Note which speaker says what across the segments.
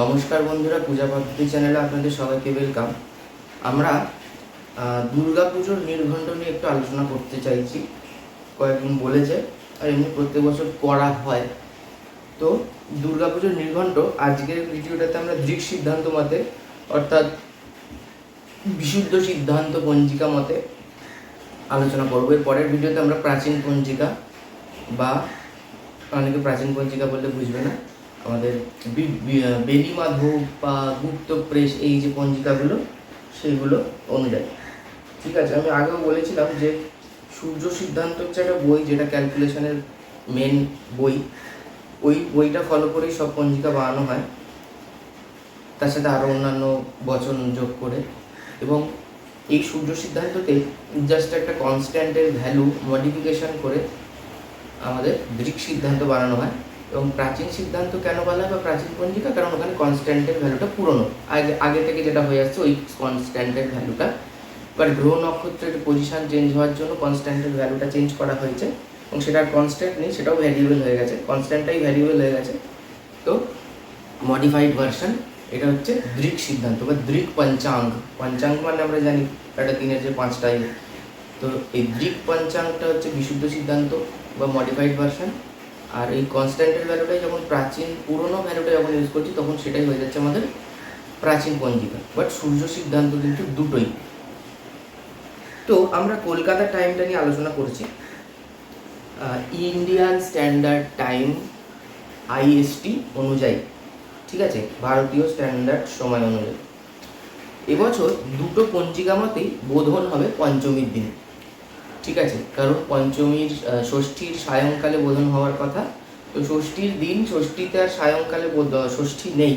Speaker 1: নমস্কার বন্ধুরা পূজা পদ্ধতি চ্যানেলে আপনাদের সবাইকে ওয়েলকাম আমরা আহ, দুর্গাপুজোর নির্ঘণ্ট নিয়ে একটু আলোচনা করতে চাইছি। কয়েকদিন বলেছে আর এমনি প্রত্যেক বছর করা হয়। তো দুর্গাপুজোর নির্ঘণ্ট আজকের ভিডিওটাতে আমরা দৃক সিদ্ধান্ত মতে অর্থাৎ বিশুদ্ধ সিদ্ধান্ত পঞ্জিকা মতে আলোচনা করব। এর পরের ভিডিওতে আমরা প্রাচীন পঞ্জিকা বা অনেকে প্রাচীন পঞ্জিকা বললে বুঝবে না। আমাদের বেলি মাধব বা গুপ্ত প্রেস, এই যে পঞ্জিকাগুলো সেইগুলো অনুযায়ী। ঠিক আছে, আমি আগেও বলেছিলাম যে সূর্য সিদ্ধান্ত হচ্ছে একটা বই, যেটা ক্যালকুলেশনের মেন বই। ওই বইটা ফলো করেই সব পঞ্জিকা বানানো হয়। তার সাথে আরও অন্যান্য বচন যোগ করে। এবং এই সূর্য সিদ্ধান্ততে জাস্ট একটা কনস্ট্যান্টের ভ্যালু মডিফিকেশন করে আমাদের দৃক সিদ্ধান্ত বানানো হয়। এবং প্রাচীন সিদ্ধান্ত কেন বলা হয় বা প্রাচীন পঞ্জিকা? কারণ ওখানে কনস্ট্যান্টের ভ্যালুটা পুরনো। আগে আগে থেকে যেটা হয়ে আসছে, ওই কনস্ট্যান্টের ভ্যালুটা বাট গ্রহ নক্ষত্রের পজিশন চেঞ্জ হওয়ার জন্য কনস্ট্যান্টের ভ্যালুটা চেঞ্জ করা হয়েছে। এবং সেটার কনস্ট্যান্ট নেই, সেটাও ভ্যারিয়েবল হয়ে গেছে। কনস্ট্যান্টটাই ভ্যারিয়েবল হয়ে গেছে। তো মডিফাইড ভার্সন এটা হচ্ছে দৃক সিদ্ধান্ত বা দৃক পঞ্চাঙ্গ। পঞ্চাঙ্গ মানে আমরা জানি, একটা দিনের যে পাঁচটা। তো এই দৃক পঞ্চাঙ্গটা হচ্ছে বিশুদ্ধ সিদ্ধান্ত বা মডিফাইড ভার্সন আর এই কনস্ট্যান্টের ভ্যালুটাই যখন প্রাচীন, পুরনো ভ্যালুটা যখন ইউজ করছি, তখন সেটাই হয়ে যাচ্ছে আমাদের প্রাচীন পঞ্জিকা। বাট সূর্য সিদ্ধান্ত কিন্তু দুটোই। তো আমরা কলকাতার টাইমটা নিয়ে আলোচনা করছি। ইন্ডিয়ান স্ট্যান্ডার্ড টাইম আইএসটি অনুযায়ী। ঠিক আছে? ভারতীয় স্ট্যান্ডার্ড সময় অনুযায়ী। এবছর দুটো পঞ্জিকা মতেই বোধন হবে পঞ্চমীর দিন। ঠিক আছে? কারণ পঞ্চমীর ষষ্ঠীর সায়ংকালে বোধন হওয়ার কথা। তো ষষ্ঠীর দিন ষষ্ঠীতে আর সায়ংকালে ষষ্ঠী নেই।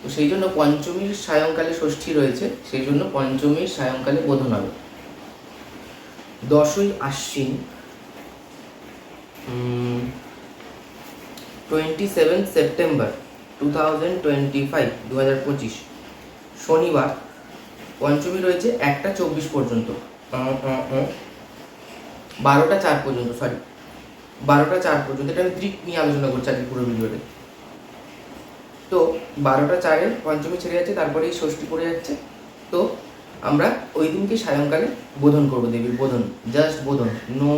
Speaker 1: তো সেই জন্য পঞ্চমীর সায়ংকালে ষষ্ঠী রয়েছে। সেই জন্য পঞ্চমীর সায়ংকালে বোধন হবে। দশই আশ্বিন twenty seven September two thousand twenty five দু হাজার পঁচিশ। শনিবার, পঞ্চমী রয়েছে একটা চব্বিশ পর্যন্ত। বারোটা চার পর্যন্ত সরি বারোটা চার পর্যন্ত, এটা আমি ত্রিক নিয়ে আলোচনা করছি আজকে পুরো ভিডিওতে। তো বারোটা চারের পঞ্চমী ছেড়ে যাচ্ছে তারপরে ষষ্ঠী পড়ে যাচ্ছে। তো আমরা ওই দিনকে সায়ংকালে বোধন করব, দেবীর বোধন জাস্ট বোধন। নো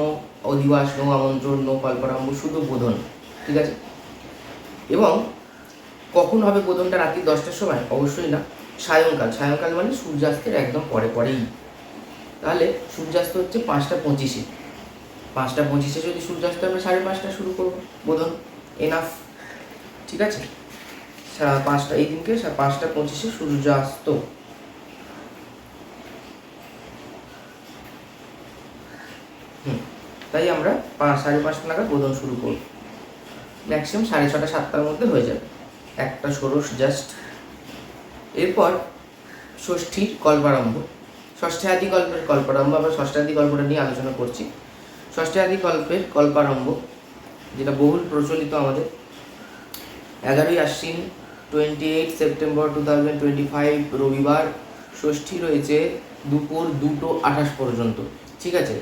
Speaker 1: অধিবাস, নো আমন্ত্রণ, নো কল্পনাম্ব শুধু বোধন, ঠিক আছে? এবং কখন হবে বোধনটা রাত্রি দশটার সময়? অবশ্যই না, সায়ংকাল। সায়ংকাল মানে সূর্যাস্তের একদম পরে পরেই। তাহলে সূর্যাস্ত হচ্ছে পাঁচটা পঁচিশে। পাঁচটা পঁচিশে যদি সূর্যাস্ত আমরা সাড়ে পাঁচটা শুরু করব। বোধন এনাফ ঠিক আছে? পাঁচটা, এই দিনকে পাঁচটা পঁচিশে সূর্যাস্ত তাই আমরা পাঁচ, সাড়ে পাঁচটা নাগাদ বোধন শুরু করব। ম্যাক্সিমাম সাড়ে ছটা, সাতটার মধ্যে হয়ে যাবে। একটা ষোড়শ জাস্ট এরপর ষষ্ঠীর কল্পারম্ভ। ষষ্ঠাদি কল্পের কল্পারম্ভ, আমরা ষষ্ঠাদি কল্পটা নিয়ে আলোচনা করছি। ষষ্ঠাদি কল্পের কল্পারম্ভ যেটা বহুল প্রচলিত আমাদের। এগারোই আশ্বিন twenty eight September two thousand twenty five রবিবার ষষ্ঠী রয়েছে দুপুর দুটো আঠাশ পর্যন্ত, ঠিক আছে?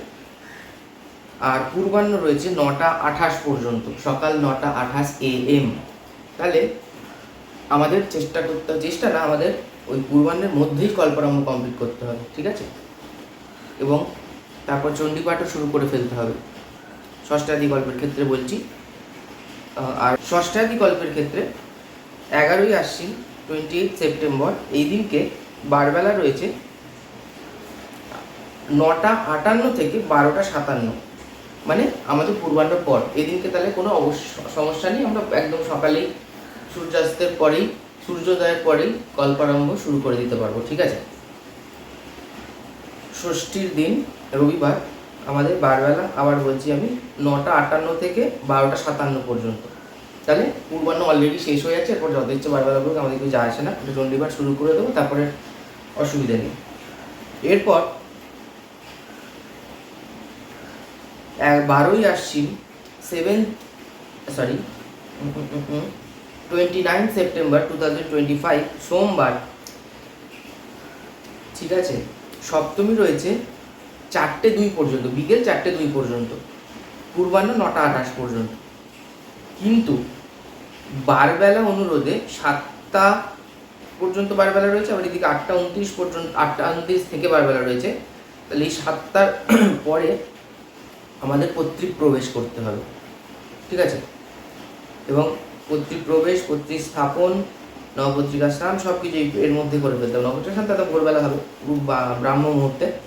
Speaker 1: আর পূর্বাহ্ন রয়েছে নটা আঠাশ পর্যন্ত, সকাল নটা আঠাশ এ এম তাহলে আমাদের চেষ্টা করতে, চেষ্টা না, আমাদের ওই পূর্বাহ্নের মধ্যেই কল্পরম্ভ কমপ্লিট করতে হবে, ঠিক আছে? এবং তারপর চণ্ডীপাঠও শুরু করে ফেলতে হবে। ষষ্ঠাদি গল্পের ক্ষেত্রে বলছি। আর ষষ্ঠাদি গল্পের ক্ষেত্রে এগারোই আশ্বিন টোয়েন্টি এইট সেপ্টেম্বর এই দিনকে বারবেলা রয়েছে নটা আটান্ন থেকে বারোটা সাতান্ন। মানে আমাদের পূর্বাহ্ন পর। এদিনকে তাহলে কোনো অবশ্য সমস্যা নেই। আমরা একদম সকালেই সূর্যাস্তের পরেই, সূর্যোদয়ের পরেই কল্পারম্ভ শুরু করে দিতে পারব। ঠিক আছে? ষষ্ঠীর দিন রবিবার আমাদের বারবেলা আবার বলছি আমি নটা আটান্ন থেকে বারোটা সাতান্ন পর্যন্ত। তাহলে পূর্বাহ্ন অলরেডি শেষ হয়ে যাচ্ছে, এরপর যত ইচ্ছে বারবেলা করুক, আমাদের কিছু যায় আসে না। একটু চণ্ডীবার শুরু করে দেবো, তারপরে অসুবিধা নেই। এরপর বারোই আশ্বিন seven sorry twenty nine September two thousand twenty five সোমবার। ঠিক আছে? সপ্তমী রয়েছে চারটে দুই পর্যন্ত, বিকেল চারটে দুই পর্যন্ত, পূর্বাহ্ন নটা আঠাশ পর্যন্ত। কিন্তু বারবেলা অনুরোধে সাতটা পর্যন্ত বারবেলা রয়েছে, আবার এদিকে আটটা উনত্রিশ পর্যন্ত, আটটা উনত্রিশ থেকে বারবেলা রয়েছে। তাহলে এই সাতটার পরে আমাদের পত্রিক প্রবেশ করতে হবে। ঠিক আছে? এবং পত্রিক প্রবেশ পত্রিক স্থাপন, নবপত্রিকা স্নান সব কিছু এর মধ্যে করে ফেলতে হবে। নবপত্রিকা স্নান তাতে ভোরবেলা হবে ব্রাহ্ম মুহূর্তে।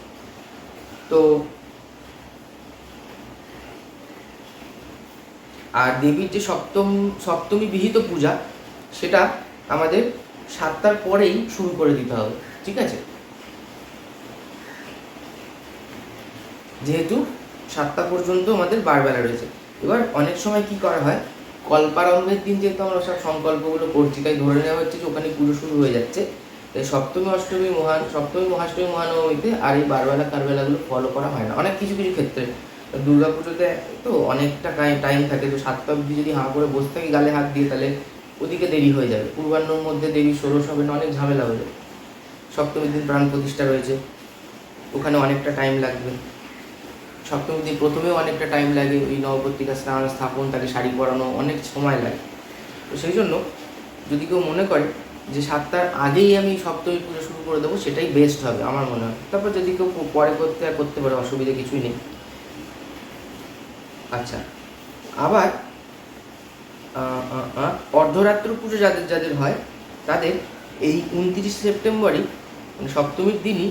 Speaker 1: তো আর দেবীর যে সপ্তম, সপ্তমী বিহিত পূজা, সেটা আমাদের সাতটার পরেই শুরু করে দিতে হবে, ঠিক আছে? যেহেতু সাতটা পর্যন্ত আমাদের বারবেলা রয়েছে। এবার অনেক সময় কি করা হয়, কল্পারম্ভের দিন যেহেতু আমরা সব সংকল্পগুলো করছি তাই ধরে নেওয়া হচ্ছে যে ওখানে পুজো শুরু হয়ে যাচ্ছে তাই সপ্তমী অষ্টমী মহান, সপ্তমী মহাষ্টমী মহানবমীতে আর এই বারবেলা, কারবেলাগুলো ফলো করা হয় না। অনেক কিছু কিছু ক্ষেত্রে। দুর্গা পুজোতে তো অনেকটা টাইম টাইম থাকে। তো সাতটা অবধি যদি হাঁ করে বসে থাকি, গালে হাত দিয়ে, তাহলে ওদিকে দেরি হয়ে যাবে। পূর্বাহ্নর মধ্যে দেবী ষোড়শ হবে না, অনেক ঝামেলা হয়ে যাবে। সপ্তমীর দিন প্রাণ প্রতিষ্ঠা রয়েছে। ওখানে অনেকটা টাইম লাগবে। সপ্তমীর দিন প্রথমেও অনেকটা টাইম লাগে। ওই নবপত্রিকা স্নান স্থাপন, তাকে শাড়ি পরানো, অনেক সময় লাগে। তো সেই জন্য যদি কেউ মনে করে যে সাতটার আগেই আমি সপ্তমী পুজো শুরু করে দেবো, সেটাই বেস্ট হবে আমার মনে হয়। তারপর যদি কেউ পরে করতে করতে পারে, অসুবিধা কিছুই নেই। আচ্ছা আবার অর্ধরাত্র পুজো যাদের যাদের হয়, তাদের এই উনত্রিশ সেপ্টেম্বরই মানে সপ্তমীর দিনই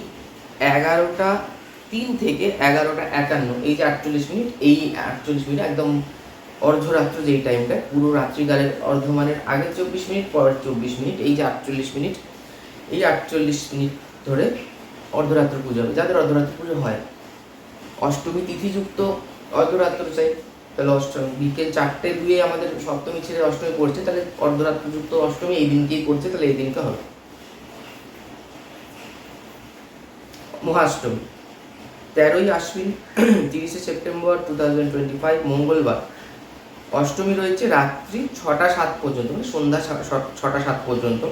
Speaker 1: এগারোটা তিন থেকে এগারোটা একান্ন, এই যে আটচল্লিশ মিনিট, এই আটচল্লিশ মিনিট একদম অর্ধরাত্র যেই টাইমটা পুরো রাত্রিকালের অর্ধমানের আগে চব্বিশ মিনিট, পরের চব্বিশ মিনিট, এই যে আটচল্লিশ মিনিট, এই আটচল্লিশ মিনিট ধরে অর্ধরাত্র পুজো হবে। যাদের অর্ধরাত্র পুজো হয়, অষ্টমী তিথিযুক্ত অর্ধরাত্র চাই, তাহলে অষ্টমী। বিকেল চারটে দুয়ে আমাদের সপ্তমী ছেড়ে অষ্টমী পড়ছে, তাহলে অর্ধরাত্রযুক্ত অষ্টমী এই দিনকেই পড়ছে তাহলে এই দিনকে হবে। মহাষ্টমী। তেরোই আশ্বিন, তিরিশে September two thousand twenty five মঙ্গলবার। অষ্টমী রয়েছে রাত্রি ছটা সাত পর্যন্ত মানে সন্ধ্যা ছটা সাত পর্যন্ত।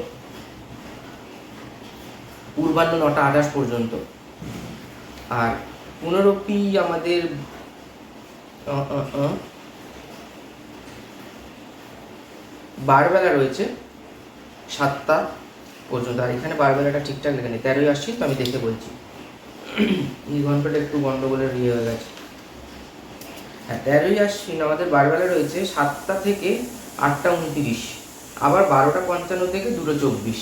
Speaker 1: পূর্বাহ্ন নটা আঠাশ পর্যন্ত। আর পুনরপি আমাদের বারবেলা রয়েছে সাতটা পর্যন্ত। আর এখানে বারবেলাটা ঠিকঠাক লেখা নেই। তেরোই আসছি, তো আমি দেখে বলছি। এই ঘন্টাটা একটু গন্ডগোলের ইয়ে হয়ে গেছে। হ্যাঁ তেরোই আশ্বিন আমাদের বারবেলা রয়েছে সাতটা থেকে আটটা উনতিরিশ, আবার বারোটা পঞ্চান্ন থেকে দুটো চব্বিশ,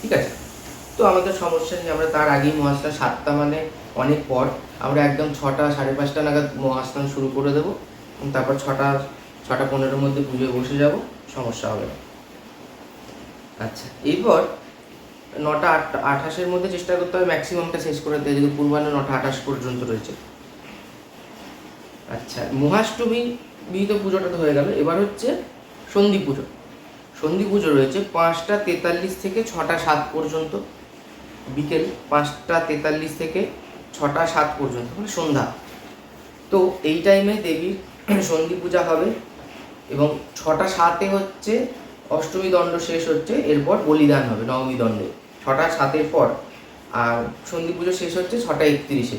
Speaker 1: ঠিক আছে? তো আমাদের সমস্যা নেই, আমরা তার আগেই মহাস্নান সাতটা মানে অনেক পর, আমরা একদম ছটা, সাড়ে পাঁচটা নাগাদ মহাস্নান শুরু করে দেবো তারপর ছটা ছটা পনেরোর মধ্যে পুজোয় বসে যাব, সমস্যা হবে না। আচ্ছা এরপর নটা আটটা আঠাশের মধ্যে চেষ্টা করতে হবে ম্যাক্সিমামটা শেষ করে দেয় যদি পূর্বাহ্ন নটা আঠাশ পর্যন্ত রয়েছে। আচ্ছা মহাষ্টমী বিহিত পুজোটা তো হয়ে গেল। এবার হচ্ছে সন্ধি পুজো। সন্ধি পুজো রয়েছে পাঁচটা তেতাল্লিশ থেকে ছটা সাত পর্যন্ত। বিকেল পাঁচটা তেতাল্লিশ থেকে ছটা সাত পর্যন্ত মানে সন্ধ্যা। তো এই টাইমে দেবীর সন্ধি পূজা হবে এবং ছটা সাতে হচ্ছে অষ্টমী দণ্ড শেষ হচ্ছে, এরপর বলিদান হবে, নবমী দণ্ডে। ছটা সাতের পর আর সন্ধি পুজো শেষ হচ্ছে ছটা একত্রিশে।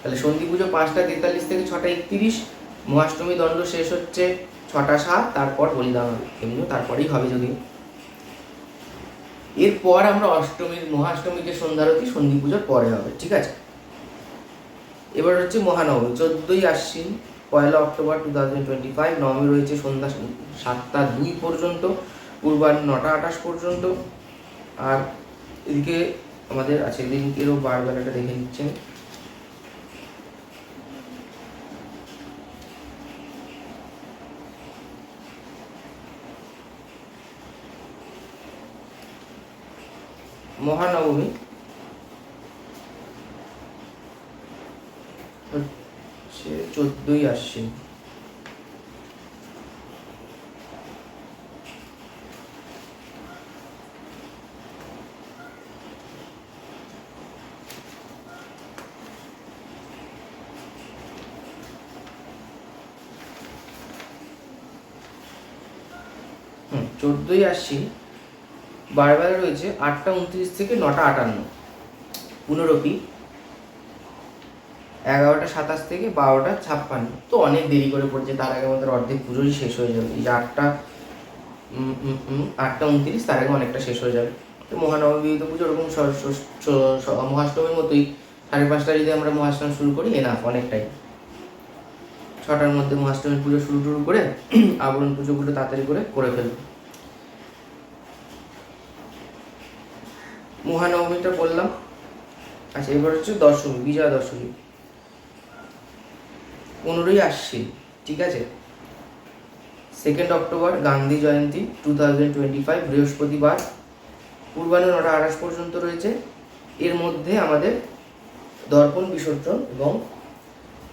Speaker 1: তাহলে সন্ধি পুজো পাঁচটা তেতাল্লিশ থেকে ছটা একত্রিশ, মহাষ্টমী দণ্ড শেষ হচ্ছে ছটা সাত, তারপর বলিদান হবে এমনিও তারপরেই হবে যদি এরপর আমরা অষ্টমীর মহাষ্টমীর যে সন্ধ্যারতি, সন্ধি পুজোর পরে হবে, ঠিক আছে? এবার হচ্ছে মহানবমী, চোদ্দোই আশ্বিন, পয়লা October two thousand twenty five নবমী রয়েছে সন্ধ্যা সাতটা দুই পর্যন্ত পূর্বাহ্ন নটা আঠাশ পর্যন্ত। আর এদিকে আমাদের আছে এদিনকেরও বারবেলাটা দেখে নিচ্ছেন। মহানবমী। হচ্ছে চোদ্দই আশ্বিন। চোদ্দই আশ্বিন। বারবেলা রয়েছে আটটা উনত্রিশ থেকে নটা আটান্ন। পুনরপি এগারোটা সাতাশ থেকে বারোটা ছাপ্পান্ন। তো অনেক দেরি করে পড়ছে, তার আগে আমাদের অর্ধেক পুজোই শেষ হয়ে যাবে। এই যে আটটা আটটা উনত্রিশ, তার আগে অনেকটা শেষ হয়ে যাবে। তো মহানবমী বিহিত পুজো ওরকম মহাষ্টমীর মতোই। সাড়ে পাঁচটা যদি আমরা মহাষ্টমী শুরু করি এনা অনেকটাই। ছটার মধ্যে মহাষ্টমীর পুজো শুরু শুরু করে, আবরণ পুজোগুলো তাড়াতাড়ি করে করে ফেলব। মহানবমীটা বললাম। আচ্ছা এবার হচ্ছে দশমী, বিজয়া দশমী। পনেরোই আশ্বিন, ঠিক আছে? Second October, Gandhi Jayanti two thousand twenty five বৃহস্পতিবার। পূর্বাহ্ন নটা আড়াইশ পর্যন্ত রয়েছে। এর মধ্যে আমাদের দর্পণ বিসর্জন এবং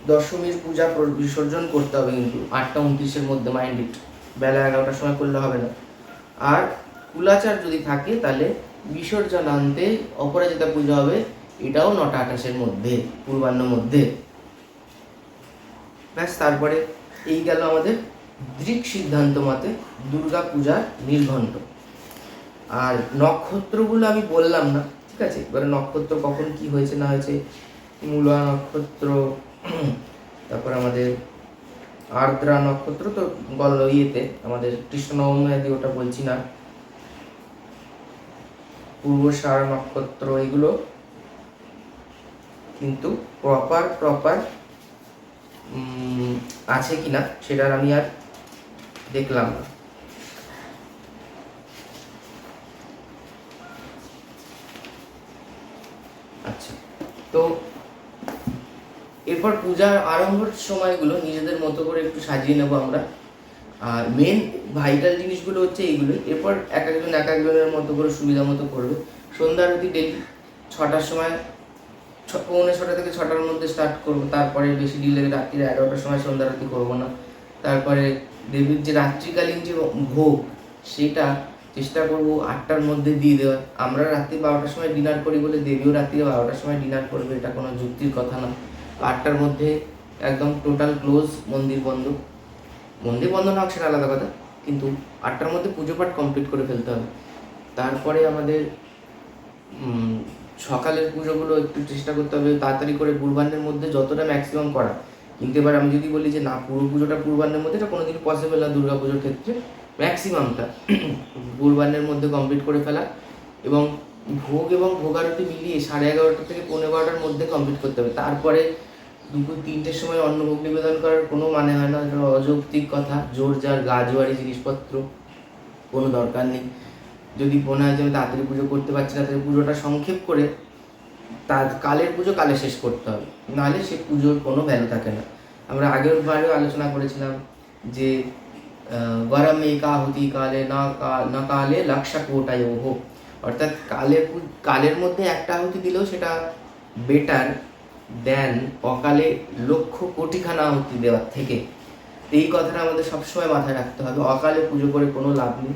Speaker 1: দশমীর পূজা বিসর্জন করতে হবে কিন্তু। আটটা উনত্রিশের মধ্যে মাইন্ড ইট বেলা এগারোটার সময় করলে হবে না। আর কুলাচার যদি থাকে তাহলে বিসর্জনান্তে অপরাজিতা পুজো হবে, এটাও নটা আঠাশের মধ্যে, পূর্বাহ্ন মধ্যে। ব্যাস, তারপরে এই গেল আমাদের দৃক সিদ্ধান্ত মতে দুর্গা পূজার নির্ঘণ্ট। আর নক্ষত্রগুলো আমি বললাম না, ঠিক আছে? এবারে নক্ষত্র কখন কি হয়েছে, না হয়েছে, মূলা নক্ষত্র, তারপর আমাদের আর্দ্রা নক্ষত্র, তো গল ইয়েতে, আমাদের কৃষ্ণ নবমী আদি ওটা বলছি না। পূর্বসার নক্ষত্র এগুলো কিন্তু প্রপার প্রপার আছে কিনা সেটার আমি আর দেখলাম না। আচ্ছা তো এরপর পূজার আরম্ভর সময়গুলো নিজেদের মতো করে একটু সাজিয়ে নেব আমরা। আর মেন ভাইটাল জিনিসগুলো হচ্ছে এইগুলো। এরপর এক একজন এক একজনের মতো করে সুবিধা মতো করবে। সন্ধ্যা আরতি ডেলি ছটার সময়, ছ- পৌনে ছটা থেকে ছটার মধ্যে স্টার্ট করব। তারপরে বেশি ডিলে রাত্রি এগারোটার সময় সন্ধ্যা আরতি করব না। তারপরে দেবীর যে রাত্রিকালীন যে ভোগ, সেটা চেষ্টা করব আটটার মধ্যে দিয়ে দেওয়ার। আমরা রাত্রি বারোটার সময় ডিনার করি বলে দেবীও রাত্রি বারোটার সময় ডিনার করবে, এটা কোনো যুক্তির কথা না। আটটার মধ্যে একদম টোটাল ক্লোজ মন্দির বন্ধ। মন্দির বন্ধ না হোক সেটা আলাদা কথা, কিন্তু আটটার মধ্যে পুজো পাঠ কমপ্লিট করে ফেলতে হবে। তারপরে আমাদের সকালের পুজোগুলো একটু চেষ্টা করতে হবে, তাড়াতাড়ি করে পূর্বাহ্নের মধ্যে যতটা ম্যাক্সিমাম করা। কিন্তু এবার আমি যদি বলি যে না, পুরো পুজোটা পূর্বাহ্নের মধ্যে, এটা কোনোদিন পসিবল না দুর্গা পুজোর ক্ষেত্রে। ম্যাক্সিমামটা পূর্বাহ্নের মধ্যে কমপ্লিট করে ফেলা এবং ভোগ এবং ভোগারতি মিলিয়ে সাড়ে এগারোটা থেকে পনেরো বারোটার মধ্যে কমপ্লিট করতে হবে। তারপরে দুপুর তিনটের সময় অন্নভোগ নিবেদন করার কোনো মানে হয় না এটা অযৌক্তিক কথা, জোর যার গা জোয়ারি জিনিসপত্র, কোনো দরকার নেই। যদি মনে হয় যে আমি তাড়াতাড়ি পুজো করতে পারছি না, তাহলে পুজোটা সংক্ষেপ করে তার কালের পুজো কালে শেষ করতে হবে। নাহলে সে পুজোর কোনো ভ্যালু থাকে না। আমরা আগের বারেও আলোচনা করেছিলাম যে গরম কাহুতি কালে, না না কালে লাক্ষা কোটায় ওহো। অর্থাৎ কালের কালের মধ্যে একটা আহুতি দিলেও সেটা বেটার দেন অকালে লক্ষ কোটিখানা আহুতি দেওয়ার থেকে। এই কথাটা আমাদের সবসময় মাথায় রাখতে হবে। অকালে পুজো করে কোনো লাভ নেই।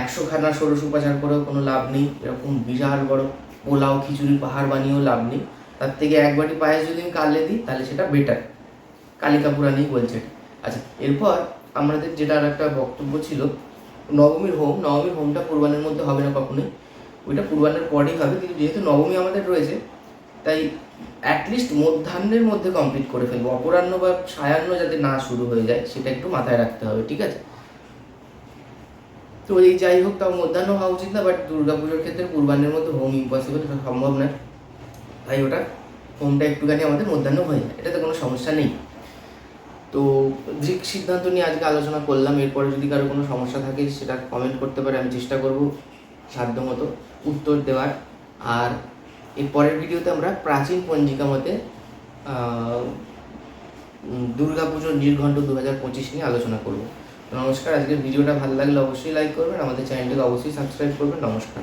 Speaker 1: একশো খানা ষোড়শ উপাচার করেও কোনো লাভ নেই। এরকম বিশাল বড় পোলাও খিচুড়ি পাহাড় বানিয়েও লাভ নেই। তার থেকে এক বাটি পায়েস যদি আমি কালে দিই, তাহলে সেটা বেটার কালিকা পুরাণেই বলছে আচ্ছা এরপর আমাদের যেটা আর একটা বক্তব্য ছিল, নবমীর হোম। নবমীর হোমটা পূর্বাহ্নের মধ্যে হবে না কখনোই। ওইটা পূর্বাহ্নের পরেই হবে, কিন্তু যেহেতু নবমী আমাদের রয়েছে তাই অ্যাটলিস্ট মধ্যাহ্নের মধ্যে কমপ্লিট করে ফেলব। অপরাহ্ন বা সায়াহ্ন যাতে না শুরু হয়ে যায়, সেটা একটু মাথায় রাখতে হবে, ঠিক আছে? তো এই যাই হোক, তাও মধ্যাহ্ন হওয়া উচিত না বাট দুর্গাপুজোর ক্ষেত্রে পূর্বাহ্নের মধ্যে হোম ইম্পসিবল এটা সম্ভব না তাই ওটা হোমটা একটুখানি আমাদের মধ্যাহ্ন হয়ে যায়, এটাতে কোনো সমস্যা নেই। তো দৃক সিদ্ধান্ত নিয়ে আজকে আলোচনা করলাম, এরপরে যদি কারও কোনো সমস্যা থাকে, সেটা কমেন্ট করতে পারে, আমি চেষ্টা করব সাধ্যমতো উত্তর দেওয়ার। আর এর পরের ভিডিওতে আমরা প্রাচীন পঞ্জিকা মতে দুর্গাপুজোর নির্ঘণ্ট দু হাজার পঁচিশ নিয়ে আলোচনা করব। নমস্কার, আজকের ভিডিওটা ভালো লাগলে অবশ্যই লাইক করবেন, আমাদের চ্যানেলটাকে অবশ্যই সাবস্ক্রাইব করবেন। নমস্কার।